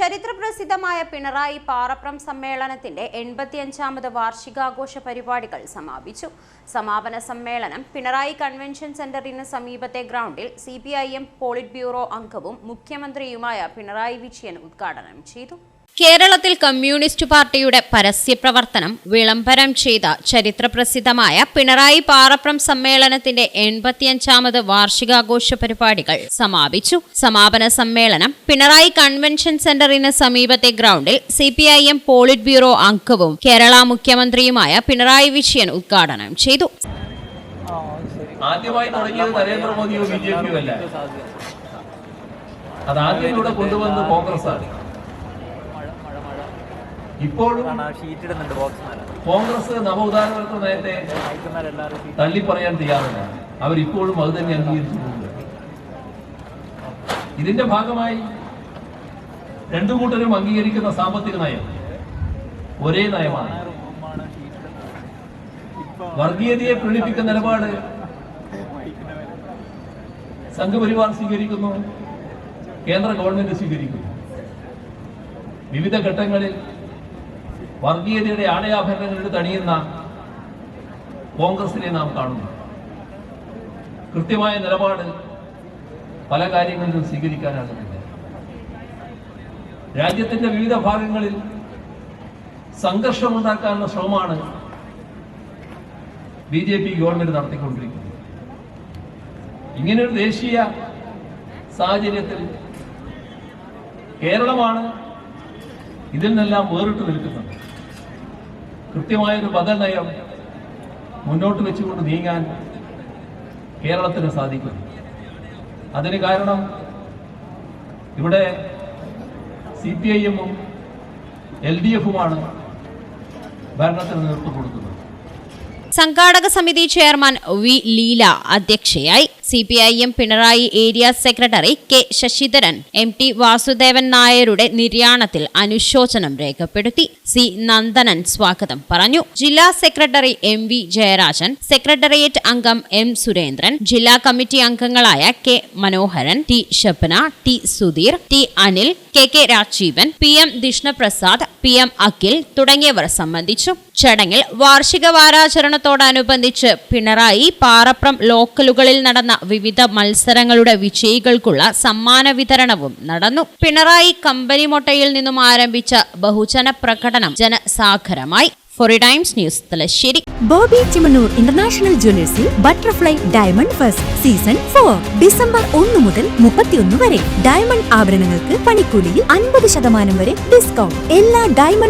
ചരിത്രപ്രസിദ്ധമായ പിണറായി പാറപ്രം സമ്മേളനത്തിന്റെ എൺപത്തിയഞ്ചാമത് വാർഷികാഘോഷ പരിപാടികൾ സമാപിച്ചു. സമാപന സമ്മേളനം പിണറായി കൺവെൻഷൻ സെന്ററിന് സമീപത്തെ ഗ്രൗണ്ടിൽ സി പോളിറ്റ് ബ്യൂറോ അംഗവും മുഖ്യമന്ത്രിയുമായ പിണറായി വിജയൻ ഉദ്ഘാടനം ചെയ്തു. കേരളത്തിൽ കമ്മ്യൂണിസ്റ്റ് പാർട്ടിയുടെ പരസ്യപ്രവർത്തനം വിളംബരം ചെയ്ത ചരിത്രപ്രസിദ്ധമായ പിണറായി പാറപ്രം സമ്മേളനത്തിന്റെ എൺപത്തിയഞ്ചാമത് വാർഷികാഘോഷ പരിപാടികൾ സമാപിച്ചു. സമാപന സമ്മേളനം പിണറായി കൺവെൻഷൻ സെന്ററിന് സമീപത്തെ ഗ്രൗണ്ടിൽ C P I M polit bureau അംഗവും കേരള മുഖ്യമന്ത്രിയുമായ പിണറായി വിജയൻ ഉദ്ഘാടനം ചെയ്തു. ആദ്യമായി അല്ല? അത് ആദ്യം ഇവിടെ കൊണ്ടുവന്ന് കോൺഗ്രസ് ആണ് ഇപ്പോഴും കോൺഗ്രസ് നവോദാനവൽക്കരണ നയത്തെ തള്ളി തള്ളിപ്പറയാൻ തയ്യാറില്ല. അവരിപ്പോഴും അത് തന്നെ അംഗീകരിച്ചിട്ടുണ്ട്. ഇതിന്റെ ഭാഗമായി രണ്ടു കൂട്ടരും അംഗീകരിക്കുന്ന സാമ്പത്തിക നയം ഒരേ നയമാണ്. വർഗീയതയെ പ്രീണിപ്പിക്കുന്ന നിലപാട് സംഘപരിവാർ സ്വീകരിക്കുന്നു കേന്ദ്ര ഗവൺമെന്റ് സ്വീകരിക്കുന്നു. വിവിധ ഘട്ടങ്ങളിൽ വർഗീയതയുടെ ആണയാഭരണങ്ങളിൽ തണിയുന്ന കോൺഗ്രസിനെ നാം കാണുന്നു. കൃത്യമായ നിലപാട് പല കാര്യങ്ങളിലും സ്വീകരിക്കാനാകുന്നില്ല. രാജ്യത്തിന്റെ വിവിധ ഭാഗങ്ങളിൽ സംഘർഷമുണ്ടാക്കാനുള്ള ശ്രമമാണ് ബി ജെ പി ഗവൺമെന്റ് നടത്തിക്കൊണ്ടിരിക്കുന്നത്. ഇങ്ങനൊരു ദേശീയ സാഹചര്യത്തിൽ കേരളമാണ് ഇതിൽ നിന്നെല്ലാം വേറിട്ട് നിൽക്കുന്നത്. കൃത്യമായൊരു ബദൽ നയം മുന്നോട്ട് വെച്ചുകൊണ്ട് നീങ്ങാൻ കേരളത്തിന് സാധിക്കും അതിന് കാരണം ഇവിടെ സി പി ഐ എമ്മും എൽ ഡി എഫുമാണ് ഭരണത്തിന് നേതൃത്വം കൊടുക്കുന്നത്. സംഘാടക സമിതി ചെയർമാൻ വി ലീല അധ്യക്ഷയായി. C P I M Pinarayi area secretary K Sasidharan M T Vasudevan നായരുടെ നിര്യാണത്തിൽ അനുശോചനം രേഖപ്പെടുത്തി. സി നന്ദനൻ സ്വാഗതം പറഞ്ഞു. ജില്ലാ secretary M V Jayarajan secretariat അംഗം എം സുരേന്ദ്രൻ ജില്ലാ കമ്മിറ്റി അംഗങ്ങളായ K Manoharan T Shapna T Sudheer T Anil K K Rajeevan P M Dishnaprasad P M Akhil തുടങ്ങിയവർ സംബന്ധിച്ചു. ചടങ്ങിൽ വാർഷിക വാരാചരണത്തോടനുബന്ധിച്ച് പിണറായി പാറപ്രം ലോക്കലുകളിൽ നടന്ന വിവിധ മത്സരങ്ങളുടെ വിജയികൾക്കുള്ള സമ്മാന വിതരണവും നടന്നു. പിണറായി കമ്പനി മുട്ടയിൽ നിന്നും ആരംഭിച്ച ബഹുജന പ്രകടനം ജനസാഗരമായി. ഫോറി times news Thalassery. Bobby Chemmanur international ജ്വല്ലേഴ്സിൽ butterfly diamond first season four December ഒന്ന് മുതൽ മുപ്പത്തിയൊന്ന് വരെ. ഡയമണ്ട് ആഭരണങ്ങൾക്ക് പണിക്കൂലിയിൽ അൻപത് ശതമാനം വരെ ഡിസ്കൗണ്ട് എല്ലാ ഡയമണ്ട്